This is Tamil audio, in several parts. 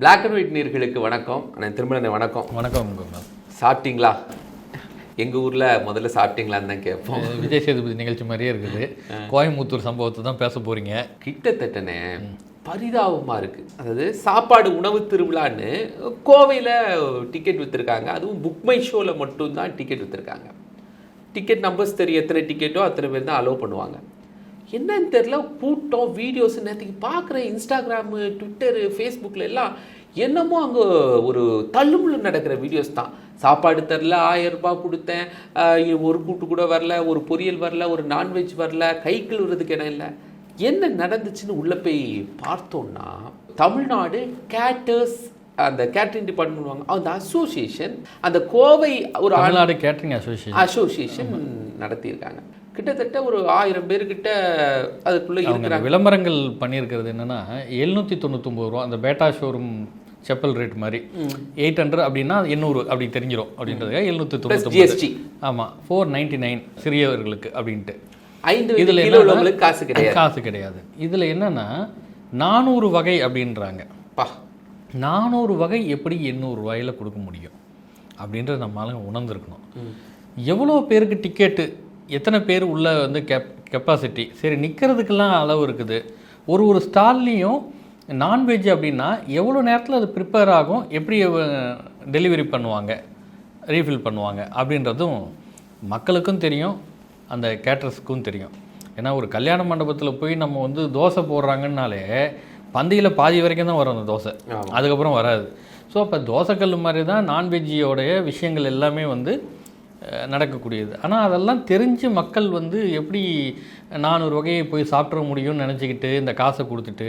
Black அண்ட் ஒயிட் நேர்களுக்கு வணக்கம். நான் திருமண வணக்கம். வணக்கம். சாப்பிட்டீங்களா? எங்கள் ஊரில் முதல்ல சாப்பிட்டீங்களான்னு தான் கேட்போம். விஜய் சேதுபதி நிகழ்ச்சி மாதிரியே இருக்குது. கோயம்புத்தூர் சம்பவத்தை தான் பேச போறீங்க. கிட்டத்தட்டனே பரிதாபமாக இருக்குது அதாவது சாப்பாடு உணவு திருவிழான்னு கோவையில் டிக்கெட் விற்றுருக்காங்க அதுவும் புக் மை ஷோவில் மட்டும்தான் டிக்கெட் விற்றுருக்காங்க டிக்கெட் நம்பர்ஸ் தெரியும். எத்தனை டிக்கெட்டோ அத்தனை பேர் தான் அலோவ் பண்ணுவாங்க. என்னன்னு தெரில கூட்டம் வீடியோஸ் நேற்றுக்கு பார்க்குறேன் இன்ஸ்டாகிராமு ட்விட்டரு ஃபேஸ்புக்கில் எல்லாம் என்னமோ அங்கே ஒரு தள்ளுமுள்ளு நடக்கிற வீடியோஸ் தான். சாப்பாடு தரல ஆயிரம் ரூபாய் கொடுத்தேன் ஒரு கூட்டு கூட வரல ஒரு பொரியல் வரல ஒரு நான்வெஜ் வரல கை கழுவுறதுக்கு இடம் இல்லை. என்ன நடந்துச்சுன்னு உள்ளே போய் பார்த்தோம்னா தமிழ்நாடு கேட்டர்ஸ் அந்த கேட்டரிங் டிபார்ட்மெண்ட் அந்த அசோசியேஷன் அந்த கோவை ஒரு தமிழ்நாடு கேட்டரிங் அசோசியேஷன் அசோசியேஷன் நடத்தியிருக்காங்க. கிட்டத்தட்ட ஒரு ஆயிரம் பேர்கிட்ட அதுக்குள்ள இருக்கிறாங்க. விளம்பரங்கள் பண்ணியிருக்கிறது என்னன்னா எழுநூற்றி தொண்ணூத்தொம்பது ரூபா அந்த பேட்டா ஷோரூம் செப்பல் ரேட் மாதிரி. எயிட் ஹண்ட்ரட் அப்படின்னா எண்ணூறு அப்படி தெரிஞ்சிடும் அப்படின்றதுக்காக எழுநூற்றி தொண்ணூத்தொம்பது. ஜிஎஸ்டி ஆமாம் ஃபோர் நைன்டி நைன் சிறியவர்களுக்கு அப்படின்ட்டு. ஐந்து இதுல காசு கிடையாது. காசு கிடையாது. இதில் என்னன்னா நானூறு வகை அப்படின்றாங்க. பா. நானூறு வகை எப்படி எண்ணூறு ரூபாயில கொடுக்க முடியும் அப்படின்றத நம்மளால உணர்ந்திருக்கணும். எவ்வளோ பேருக்கு டிக்கெட்டு எத்தனை பேர் உள்ள வந்து கெப் கெப்பாசிட்டி சரி நிற்கிறதுக்கெல்லாம் அளவு இருக்குது. ஒரு ஒரு ஸ்டால்லையும் நான்வெஜ் அப்படின்னா எவ்வளோ நேரத்தில் அது ப்ரிப்பேர் ஆகும் எப்படி டெலிவரி பண்ணுவாங்க ரீஃபில் பண்ணுவாங்க அப்படின்றதும் மக்களுக்கும் தெரியும் அந்த கேட்டர்ஸ்க்கும் தெரியும். ஏன்னா ஒரு கல்யாண மண்டபத்தில் போய் நம்ம வந்து தோசை போடுறாங்கன்னாலே பந்தியில் பாதி வரைக்கும் தான் வரும் அந்த தோசை. அதுக்கப்புறம் வராது. ஸோ அப்போ தோசைக்கல் மாதிரி தான் நான்வெஜ்ஜியோடைய விஷயங்கள் எல்லாமே வந்து நடக்கக்கூடியது. ஆனால் அதெல்லாம் தெரிஞ்சு மக்கள் வந்து எப்படி நானூறு வகையை போய் சாப்பிட முடியும்னு நினச்சிக்கிட்டு இந்த காசை கொடுத்துட்டு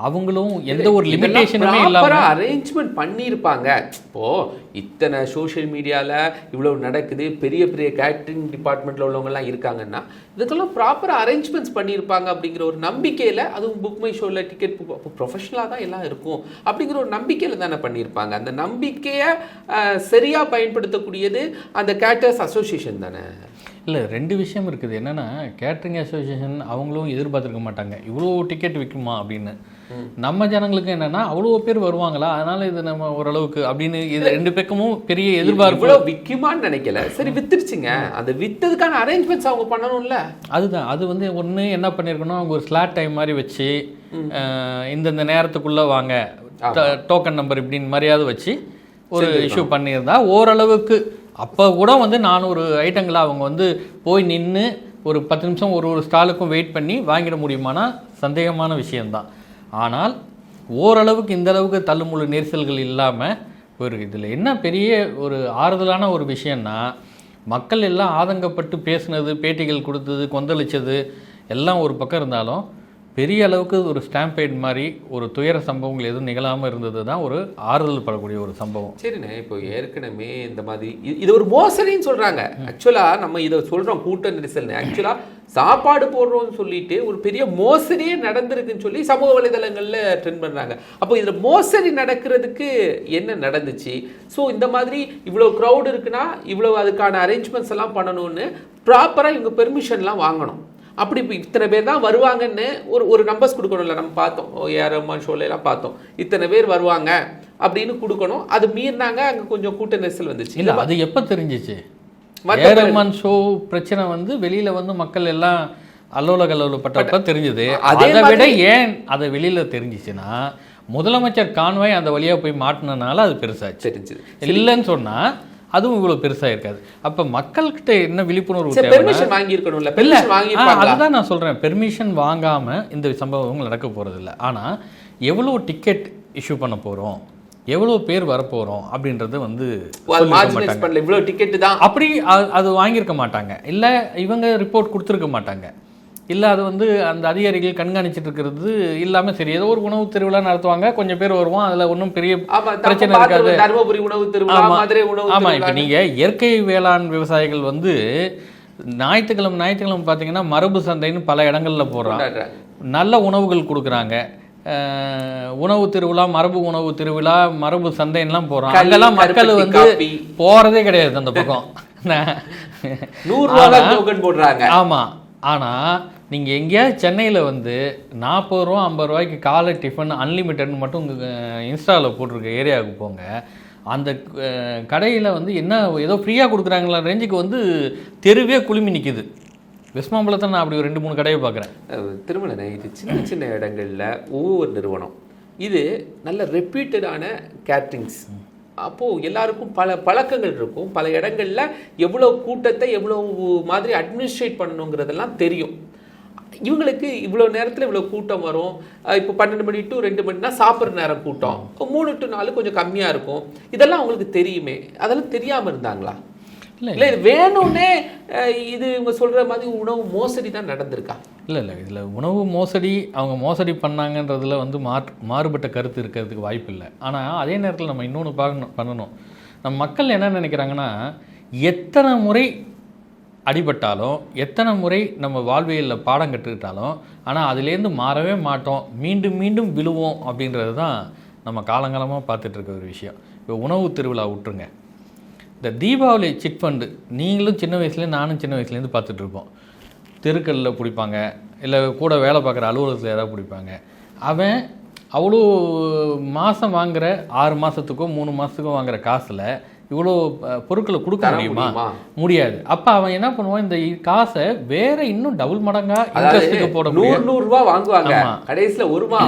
அவங்களும் எந்த ஒரு லிமிட்டேஷனுமே இல்லாமல் அரேஞ்ச்மெண்ட் பண்ணியிருப்பாங்க. இப்போ இத்தனை சோஷியல் மீடியால இவ்வளவு நடக்குது பெரிய பெரிய கேட்டரிங் டிபார்ட்மெண்ட்ல உள்ளவங்க எல்லாம் இருக்காங்கன்னா இதுக்கெல்லாம் ப்ராப்பரா அரேஞ்ச்மெண்ட்ஸ் பண்ணியிருப்பாங்க அப்படிங்கிற ஒரு நம்பிக்கையில அதுவும் புக் மை ஷோல டிக்கெட் ப்ரொஃபஷனலாக தான் எல்லாம் இருக்கும் அப்படிங்கிற ஒரு நம்பிக்கையில தானே பண்ணியிருப்பாங்க. அந்த நம்பிக்கையை அஹ், சரியா பயன்படுத்தக்கூடியது அந்த கேட்டர்ஸ் அசோசியேஷன் தானே? இல்லை ரெண்டு விஷயம் இருக்குது. என்னென்னா கேட்ரிங் அசோசியேஷன் அவங்களும் எதிர்பார்த்துருக்க மாட்டாங்க. இவ்வளோ டிக்கெட் விற்குமா அப்படின்னு. நம்ம ஜனங்களுக்கு என்னென்னா அவ்வளோ பேர் வருவாங்களா? அதனால இது நம்ம ஓரளவுக்கு அப்படின்னு இது ரெண்டு பக்கமும் பெரிய எதிர்பார்ப்பு. விக்குமான்னு நினைக்கல. சரி வித்துருச்சுங்க. அந்த வித்ததுக்கான அரேஞ்ச்மெண்ட்ஸ் அவங்க பண்ணணும்ல. அதுதான். அது வந்து ஒன்று என்ன பண்ணியிருக்கணும் அவங்க ஒரு ஸ்லாட் டைம் மாதிரி வச்சு இந்தந்த நேரத்துக்குள்ளே வாங்க. டோக்கன் நம்பர் இப்படின்னு மாதிரியாவது வச்சு ஒரு இஷ்யூ பண்ணியிருந்தா ஓரளவுக்கு அப்போ கூட வந்து நானூறு ஐட்டங்களை அவங்க வந்து போய் நின்று ஒரு பத்து நிமிஷம் ஒரு ஒரு ஸ்டாலுக்கும் வெயிட் பண்ணி வாங்கிட முடியுமானா சந்தேகமான விஷயம்தான். ஆனால் ஓரளவுக்கு இந்த அளவுக்கு நெரிசல்கள் இல்லாமல் ஒரு இதில் என்ன பெரிய ஒரு ஆறுதலான ஒரு விஷயம்னா மக்கள் எல்லாம் ஆதங்கப்பட்டு பேசுனது பேட்டிகள் கொடுத்தது கொந்தளிச்சது எல்லாம் ஒரு பக்கம் இருந்தாலும் பெரிய அளவுக்கு ஒரு ஸ்டாம்பேட் மாதிரி ஒரு துயர சம்பவங்கள் எதுவும் நிகழாமல் இருந்தது தான் ஒரு ஆறுதல் படக்கூடிய ஒரு சம்பவம். சரிண்ணே இப்போ ஏற்கனவே இந்த மாதிரி இது- ஒரு மோசடின்னு சொல்றாங்க. ஆக்சுவலா நம்ம இதை சொல்றோம் கூட்ட நெரிசல்னு. ஆக்சுவலா சாப்பாடு போடுறோம்னு சொல்லிட்டு ஒரு பெரிய மோசடியே நடந்திருக்குன்னு சொல்லி சமூக வலைதளங்கள்ல ட்ரெண்ட் பண்றாங்க. அப்போ இதுல மோசடி நடக்கிறதுக்கு என்ன நடந்துச்சு? ஸோ இந்த மாதிரி இவ்வளவு க்ரௌட் இருக்குன்னா இவ்வளவு அதுக்கான அரேஞ்ச்மெண்ட்ஸ் எல்லாம் பண்ணணும்னு ப்ராப்பரா இவங்க பெர்மிஷன்லாம் வாங்கணும். அப்படி இப்போ இத்தனை பேர் தான் வருவாங்கன்னு ஒரு ஒரு நம்பர்ஸ் கொடுக்கணும்ல நம்ம பார்த்தோம். ஏஆர் ரஹ்மான் ஷோல எல்லாம் பார்த்தோம். இத்தனை பேர் வருவாங்க அப்படின்னு கொடுக்கணும். அது மீறினாங்க அங்க கொஞ்சம் கூட்ட நெரிசல் வந்துச்சு. இல்லை அது எப்போ தெரிஞ்சிச்சு? வந்த ஏ ரஹ்மான் ஷோ பிரச்சனை வந்து வெளியில் வந்து மக்கள் எல்லாம் அல்லோல கல்லோலப்பட்டப்ப தெரிஞ்சது. அதே விட ஏன் அதை வெளியில் தெரிஞ்சிச்சுன்னா முதலமைச்சர் கான்வாய் அந்த வழியாக போய் மாட்டினனால அது பெருசாச்சு. தெரிஞ்சது. இல்லைன்னு சொன்னா அதுவும் இவ்வளவு பெருசா இருக்காது. அப்ப மக்கள்கிட்ட என்ன விழிப்புணர்வு பெர்மிஷன் வாங்கியிருக்கணும்ல. இல்ல பெர்மிஷன் வாங்கியிருப்பாங்களா? அதுதான் நான் சொல்றேன். பெர்மிஷன் வாங்காம இந்த சம்பவங்கள் நடக்க போறது இல்ல ஆனா எவ்வளவு டிக்கெட் இஷ்யூ பண்ண போறோம்? எவ்வளவு பேர் வரப்போறோம் அப்படின்றது வந்து இவ்வளவு டிக்கெட் தான். அப்படி அது வாங்கியிருக்க மாட்டாங்க. இல்ல இவங்க ரிப்போர்ட் கொடுத்துருக்க மாட்டாங்க. இல்ல அது வந்து அந்த அதிகாரிகள் கண்காணிச்சிட்டு இருக்கிறது இல்லாம சரி. ஏதோ ஒரு உணவு திருவிழா நடத்துவாங்க. கொஞ்சம் பேர் வருவோம். அதுல ஒன்றும் பெரிய பிரச்சனை இருக்காது. தருமபுரி உணவு திருவிழா. மதுரை உணவு ஆமா இப்போ திருவிழா நீங்க இயற்கை வேளாண் விவசாயிகள் வந்து ஞாயிற்றுக்கிழமை ஞாயிற்றுக்கிழமை பார்த்தீங்கன்னா மரபு சந்தைன்னு பல இடங்கள்ல போடுறாங்க. நல்ல உணவுகள் கொடுக்குறாங்க. உணவு திருவிழா மரபு உணவு திருவிழா மரபு சந்தைன்னுலாம் போறோம் களி, அங்கெல்லாம் மக்கள் வந்து காப்பி. போறதே கிடையாது அந்த பக்கம். நூறு ரூபாய் டோக்கன் போடுறாங்க. ஆமா. ஆனால் நீங்கள் எங்கேயாவது சென்னையில் வந்து நாற்பது ரூபா ஐம்பது ரூபாய்க்கு காலை டிஃபன் அன்லிமிட்டட்னு மட்டும் உங்கள் இன்ஸ்டாவில் போட்டிருக்க ஏரியாவுக்கு போங்க. அந்த கடையில் வந்து என்ன ஏதோ ஃப்ரீயாக கொடுக்குறாங்களா ரேஞ்சுக்கு வந்து தெருவே குலுமி நிற்கிது வெஸ்மாம்பலத்தில் நான் அப்படி ஒரு ரெண்டு மூணு கடையை பார்க்குறேன். அஹ் திருமணனே இது சின்ன சின்ன இடங்கள்ல ஒவ்வொரு நிறுவனம். இது நல்ல ரெப்யூட்டடான கேட்ரிங்ஸ் அப்போது எல்லாருக்கும் பல பழக்கங்கள் இருக்கும். பல இடங்கள்ல எவ்வளோ கூட்டத்தை எவ்வளோ மாதிரி அட்மினிஸ்ட்ரேட் பண்ணணுங்கிறதெல்லாம் தெரியும். இவங்களுக்கு இவ்வளோ நேரத்தில் இவ்வளோ கூட்டம் வரும். இப்போ பன்னெண்டு மணி டு ரெண்டு மணினா சாப்பிட்ற நேரம் கூட்டம். மூணு டு நாலு கொஞ்சம் கம்மியாக இருக்கும். இதெல்லாம் அவங்களுக்கு தெரியுமே. அதெல்லாம் தெரியாமல் இருந்தாங்களா? இல்லை வேணும்னே இது இவங்க சொல்ற மாதிரி உணவு மோசடி தான் நடந்திருக்கா? இல்லை இல்லை. இதில் உணவு மோசடி அவங்க மோசடி பண்ணாங்கன்றதில் வந்து மாற் மாறுபட்ட கருத்து இருக்கிறதுக்கு வாய்ப்பு இல்லை. ஆனால் அதே நேரத்தில் நம்ம இன்னொன்று பார்க்கணும் பண்ணணும். நம்ம மக்கள் என்ன நினைக்கிறாங்கன்னா எத்தனை முறை அடிபட்டாலும் எத்தனை முறை நம்ம வாழ்வியலில் பாடம் கற்றுக்கிட்டாலும் ஆனால் அதுலேருந்து மாறவே மாட்டோம். மீண்டும் மீண்டும் விழுவோம் அப்படின்றது தான் நம்ம காலங்காலமாக பார்த்துட்ருக்க ஒரு விஷயம். இப்போ உணவு திருவிழா விட்டுருங்க. இந்த தீபாவளி சிட் ஃபண்டு நீங்களும் சின்ன வயசுலேருந்து நானும் சின்ன வயசுலேருந்து பார்த்துட்ருப்போம் தெருக்களில் பிடிப்பாங்க. இல்லை கூட வேலை பார்க்குற அலுவலகத்தில் ஏதாவது பிடிப்பாங்க. அவன் அவ்வளோ மாதம் வாங்குற ஆறு மாதத்துக்கோ மூணு மாதத்துக்கோ வாங்குற காசில் இவ்வளோ பொருட்களை கொடுக்க முடியுமா? முடியாது. அப்போ அவன் என்ன பண்ணுவான்? இந்த காசை வேற இன்னும் டபுள் மடங்கா இன்ட்ரெஸ்ட்டுக்கு போட நூறு நூறு ரூபாய் வாங்குவாங்க. கடைசியில ஒரு மா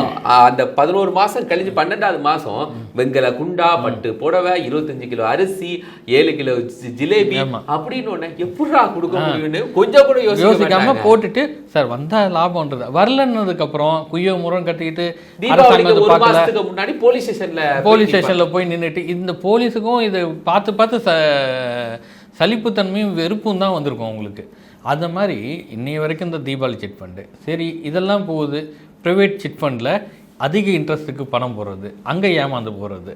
அந்த பதினோரு மாசம் கழிஞ்சு பன்னெண்டாவது மாசம் வெங்கல குண்டா பட்டு புடவை இருபத்தஞ்சு கிலோ அரிசி ஏழு கிலோ ஜிலேபி. அப்படின்னு ஒண்ணு எப்படிடா கொடுக்க முடியும்னு கொஞ்சம் கூட யோசிக்க யோசிக்காம. போட்டுட்டு சார் வந்தா லாபம்ன்றது. வரலன்னதுக்கு அப்புறம் குய்யோ முறம் கட்டிக்கிட்டு ஒரு பார்க்கல. முன்னாடி போலீஸ் ஸ்டேஷன்ல போலீஸ் ஸ்டேஷன்ல போய் நின்னுட்டு இந்த போலீஸுக்கும் இது பார்த்து பார்த்து ச சலிப்புத்தன்மையும் வெறுப்பும் தான் வந்திருக்கும் உங்களுக்கு. அந்த மாதிரி இன்னைய வரைக்கும் இந்த தீபாவளி சிட் ஃபண்டு சரி இதெல்லாம் போகுது. ப்ரைவேட் சிட் ஃபண்டில் அதிக இன்ட்ரெஸ்ட்டுக்கு பணம் போடுறது அங்கே ஏமாந்து போகிறது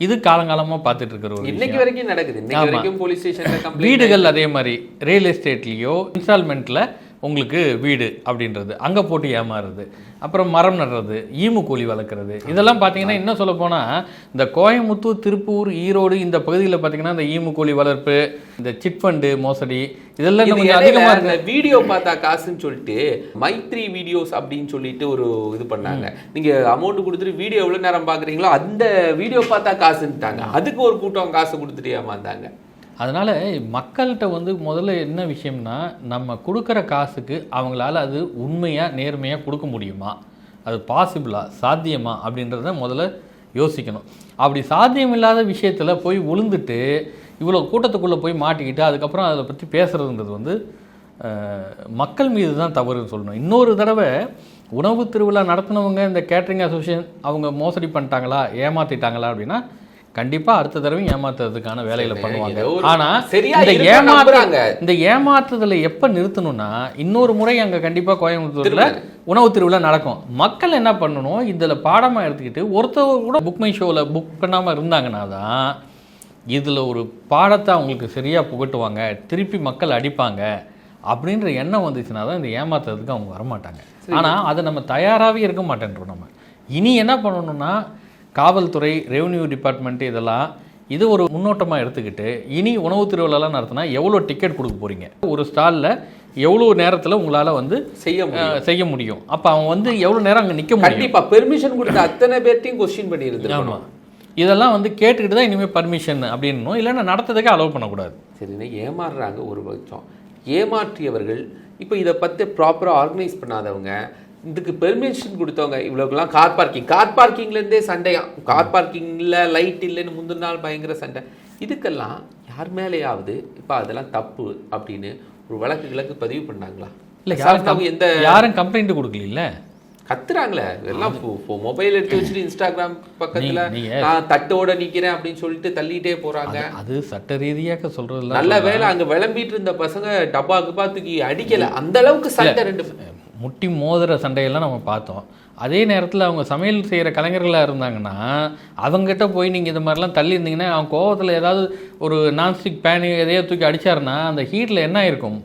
இது காலங்காலமாக பார்த்துட்டு இருக்கிற ஒரு இன்னைக்கு வரைக்கும் நடக்குது. வீடுகள் அதே மாதிரி ரியல் எஸ்டேட்லேயோ இன்ஸ்டால்மெண்ட்டில் உங்களுக்கு வீடு அப்படின்றது. அங்கே போட்டு ஏமாறுறது. அப்புறம் மரம் நடுறது ஈமு கோழி வளர்க்குறது. இதெல்லாம் பார்த்தீங்கன்னா இன்னும் சொல்ல போனால் இந்த கோயம்புத்தூர் திருப்பூர் ஈரோடு இந்த பகுதியில் பார்த்தீங்கன்னா இந்த ஈமு கோழி வளர்ப்பு இந்த சிட் ஃபண்டு மோசடி இதெல்லாம் கொஞ்சம் அதிகமாக இருக்கு. வீடியோ பார்த்தா காசுன்னு சொல்லிட்டு மைத்ரி வீடியோஸ் அப்படின்னு சொல்லிட்டு ஒரு இது பண்ணாங்க. நீங்க அமௌண்ட் கொடுத்துட்டு வீடியோ எவ்வளவு நேரம் பாக்குறீங்களோ அந்த வீடியோ பார்த்தா காசுன்ட்டாங்க அதுக்கு ஒரு கூட்டம் காசு கொடுத்துட்டு ஏமாந்தாங்க. அதனால் மக்கள்கிட்ட வந்து முதல்ல என்ன விஷயம்னா நம்ம கொடுக்குற காசுக்கு அவங்களால அது உண்மையாக நேர்மையாக கொடுக்க முடியுமா? அது பாசிபிளா சாத்தியமா அப்படின்றத முதல்ல யோசிக்கணும். அப்படி சாத்தியம் இல்லாத விஷயத்தில் போய் உளுந்துட்டு இவ்வளோ கூட்டத்துக்குள்ளே போய் மாட்டிக்கிட்டு அதுக்கப்புறம் அதை பற்றி பேசுகிறதுன்றது வந்து மக்கள் மீது தான் தவறுன்னு சொல்லணும். இன்னொரு தடவை உணவு திருவிழா நடத்தினவங்க இந்த கேட்ரிங் அசோசியேஷன் அவங்க மோசடி பண்ணிட்டாங்களா ஏமாற்றிட்டாங்களா அப்படின்னா கண்டிப்பாக அடுத்த தடவையும் ஏமாத்துறதுக்கான வேலைகளை பண்ணுவாங்க. ஏதோ ஒரு- ஆனா சரியா இந்த நம்புறாங்க. இந்த ஏமாற்றுதலை எப்போ நிறுத்தணும்னா இன்னொரு முறை அங்கே கண்டிப்பாக கோயம்புத்தூரில் உணவு திருவிழா நடக்கும். மக்கள் என்ன பண்ணணும் இதில் பாடமாக எடுத்துக்கிட்டு ஒருத்தவர் கூட புக் மை ஷோவில் புக் பண்ணாமல் இருந்தாங்கன்னா தான் இதில் ஒரு பாடத்தை அவங்களுக்கு சரியாக புகட்டுவாங்க திருப்பி மக்கள் அடிப்பாங்க அப்படின்ற எண்ணம் வந்துச்சுன்னா தான் இந்த ஏமாத்துறதுக்கு அவங்க வரமாட்டாங்க. ஆனால் அதை நம்ம தயாராகவே இருக்க மாட்டேன்றோம் நம்ம. இனி என்ன பண்ணணும்னா காவல்துறை ரெவென்யூ டிபார்ட்மெண்ட் இதெல்லாம் இது ஒரு முன்னோட்டமாக எடுத்துக்கிட்டு இனி உணவு திருவிழாலாம் நடத்தினா எவ்வளோ டிக்கெட் கொடுக்க போகிறீங்க ஒரு ஸ்டாலில் எவ்வளோ நேரத்தில் உங்களால் வந்து செய்ய செய்ய முடியும். அப்போ அவன் வந்து எவ்வளோ நேரம் அங்கே நிற்க முடியும்? கண்டிப்பா. பெர்மிஷன் கொடுத்த அத்தனை பேர்த்தையும் கொஸ்டின் பண்ணி ஆமாம் இதெல்லாம் வந்து கேட்டுக்கிட்டு தான் இனிமேல் பர்மிஷன் அப்படின்னும். இல்லைன்னா நடத்துறதுக்கே அலோவ் பண்ணக்கூடாது. சரிண்ணே ஏமாறுறாங்க ஒரு பட்சம். ஏமாற்றியவர்கள் இப்போ இதை பற்றி ப்ராப்பராக ஆர்கனைஸ் பண்ணாதவங்க இதுக்கு பெர்மிஷன் கொடுத்தவங்க இவ்வளோக்கெல்லாம் கார் பார்க்கிங் கார் பார்க்கிங்லேருந்தே சண்டையா கார் பார்க்கிங்கில் லைட் இல்லைன்னு முந்தின நாள் பயங்கர சண்டை. இதுக்கெல்லாம் யார் மேலேயாவது இப்போ அதெல்லாம் தப்பு அப்படின்னு ஒரு வழக்கு கிழக்கு பதிவு பண்ணாங்களா? இல்லை யாரும் எந்த யாரும் கம்ப்ளைண்ட் கொடுக்கல கத்துறாங்களே. எல்லாம் மொபைல் எடுத்து வச்சுட்டு இன்ஸ்டாகிராம் பக்கத்துல நான் தட்டோட நிக்கிறேன் அப்படின்னு சொல்லிட்டு தள்ளிட்டே போறாங்க. அது சட்ட ரீதியாக சொல்கிறதுலாம் நல்ல வேளை அங்க விளம்பிட்டு இருந்த பசங்க டப்பா கிப்பா தூக்கி அடிக்கல. அந்த அளவுக்கு சண்டை ரெண்டு முட்டி மோதுற சண்டையெல்லாம் நம்ம பார்த்தோம். அதே நேரத்தில் அவங்க சமையல் செய்கிற கலைஞர்களாக இருந்தாங்கன்னா அவங்ககிட்ட போய் நீங்கள் இது மாதிரிலாம் தள்ளி இருந்தீங்கன்னா அவன் கோவத்தில் ஏதாவது ஒரு நான்ஸ்டிக் பேனு எதையோ தூக்கி அடிச்சாருன்னா அந்த ஹீட்டில் என்ன இருக்கும்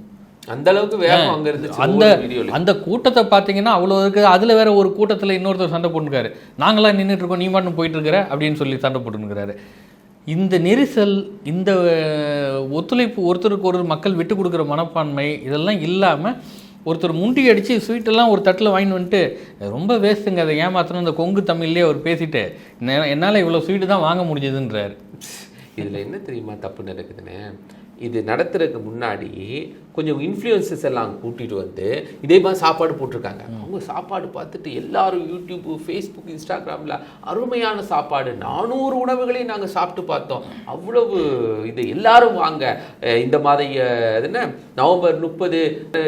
அந்த அளவுக்கு வேகம் அங்க இருந்துச்சு அந்த அந்த கூட்டத்தை பார்த்தீங்கன்னா அவ்வளோ இருக்குது அதில் வேற ஒரு கூட்டத்தில் இன்னொருத்தர் சண்டை போட்டுருக்காரு நாங்களாம் நின்றுட்டு இருக்கோம் நீ மட்டும் போயிட்டு இருக்கிற அப்படின்னு சொல்லி சண்டை போட்டுருக்காரு இந்த நெரிசல் இந்த ஒத்துழைப்பு ஒருத்தருக்கு ஒரு மக்கள் விட்டு கொடுக்குற மனப்பான்மை இதெல்லாம் இல்லாமல் ஒருத்தர் முண்டி அடித்து ஸ்வீட்டெல்லாம் ஒரு தட்டில் வாங்கிட்டு வந்துட்டு ரொம்ப வேஸ்ட்டுங்க அதை ஏமாத்தணும் இந்த கொங்கு தமிழ்லேயே அவர் பேசிட்டு என்னால் இவ்வளோ ஸ்வீட்டு தான் வாங்க முடிஞ்சதுன்றார். இதில் என்ன தெரியுமா தப்பு நடக்குதுன்னு? இது நடத்துறதுக்கு முன்னாடி கொஞ்சம் இன்ஃப்ளூயன்சஸ் எல்லாம் கூட்டிட்டு வந்து இதே மாதிரி சாப்பாடு போட்டிருக்காங்க. அவங்க சாப்பாடு பார்த்துட்டு எல்லாரும் யூடியூப் ஃபேஸ்புக் இன்ஸ்டாகிராமில் அருமையான சாப்பாடு. நானூறு உணவுகளையும் நாங்கள் சாப்பிட்டு பார்த்தோம். அவ்வளவு இது. எல்லாரும் வாங்க. இந்த மாத அஹ், அது என்ன? நவம்பர் முப்பது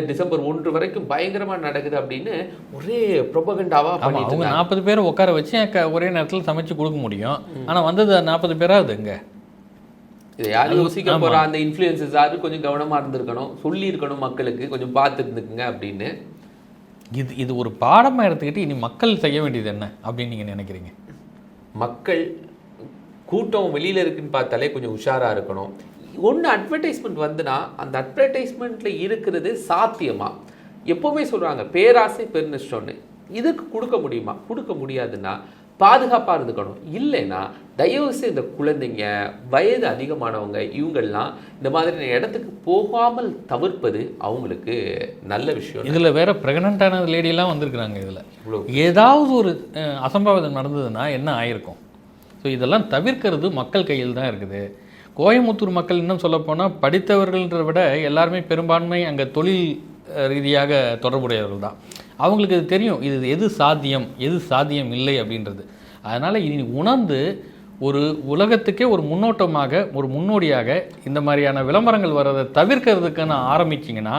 டிசம்பர் ஒன்று வரைக்கும் பயங்கரமாக நடக்குது அப்படின்னு ஒரே ப்ரொபகண்டாவாக பண்ணிட்டு நாற்பது பேரை உட்கார வச்சு ஒரே நேரத்தில் சமைச்சு கொடுக்க முடியும். ஆனால் வந்தது நாற்பது பேராவது இங்கே இதை யாரும் யோசிக்க போறா அந்த இன்ஃப்ளூயன்சஸ் யாரும் கொஞ்சம் கவனமா இருந்திருக்கணும் சொல்லி இருக்கணும் மக்களுக்கு கொஞ்சம் பார்த்து இருந்துக்குங்க அப்படின்னு. இது இது ஒரு பாடமாக எடுத்துக்கிட்டு இனி மக்கள் செய்ய வேண்டியது என்ன அப்படின்னு நீங்கள் நினைக்கிறீங்க? மக்கள் கூட்டம் வெளியில இருக்குன்னு பார்த்தாலே கொஞ்சம் உஷாரா இருக்கணும். ஒன்று அட்வர்டைஸ்மெண்ட் வந்துனா அந்த அட்வர்டைஸ்மெண்ட்ல இருக்கிறது சாத்தியமா? எப்பவுமே சொல்றாங்க பேராசை பெருநஷ்டம்னு இதுக்கு கொடுக்க முடியுமா? கொடுக்க முடியாதுன்னா பாதுகாப்பா இருந்துக்கணும். இல்லைன்னா தயவு செய்து இந்த குழந்தைங்க வயது அதிகமானவங்க இவங்கெல்லாம் இந்த மாதிரி இடத்துக்கு போகாமல் தவிர்ப்பது அவங்களுக்கு நல்ல விஷயம் இதில் வேற ப்ரெக்னென்ட்டான லேடியெல்லாம் வந்திருக்கிறாங்க. இதில். ஏதாவது ஒரு அசம்பாவிதம் நடந்ததுன்னா என்ன ஆயிருக்கும்? ஸோ இதெல்லாம் தவிர்க்கிறது மக்கள் கையில் தான் இருக்குது. கோயமுத்தூர் மக்கள் இன்னும் சொல்லப்போனால் படித்தவர்கள்ன்றத விட எல்லாருமே பெரும்பான்மை அங்கே தொழில் ரீதியாக தொடர்புடையவர்கள் தான். அவங்களுக்கு இது தெரியும் இது எது சாத்தியம் எது சாத்தியம் இல்லை அப்படின்றது. அதனால் இனி உணர்ந்து ஒரு உலகத்துக்கே ஒரு முன்னோட்டமாக ஒரு முன்னோடியாக இந்த மாதிரியான விளம்பரங்கள் வர்றதை தவிர்க்கிறதுக்குன்னு ஆரம்பிச்சிங்கன்னா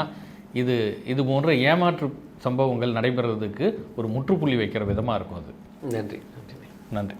இது இது போன்ற ஏமாற்று சம்பவங்கள் நடைபெறதுக்கு ஒரு முற்றுப்புள்ளி வைக்கிற விதமாக இருக்கும் அது. நன்றி. நன்றி. நன்றி.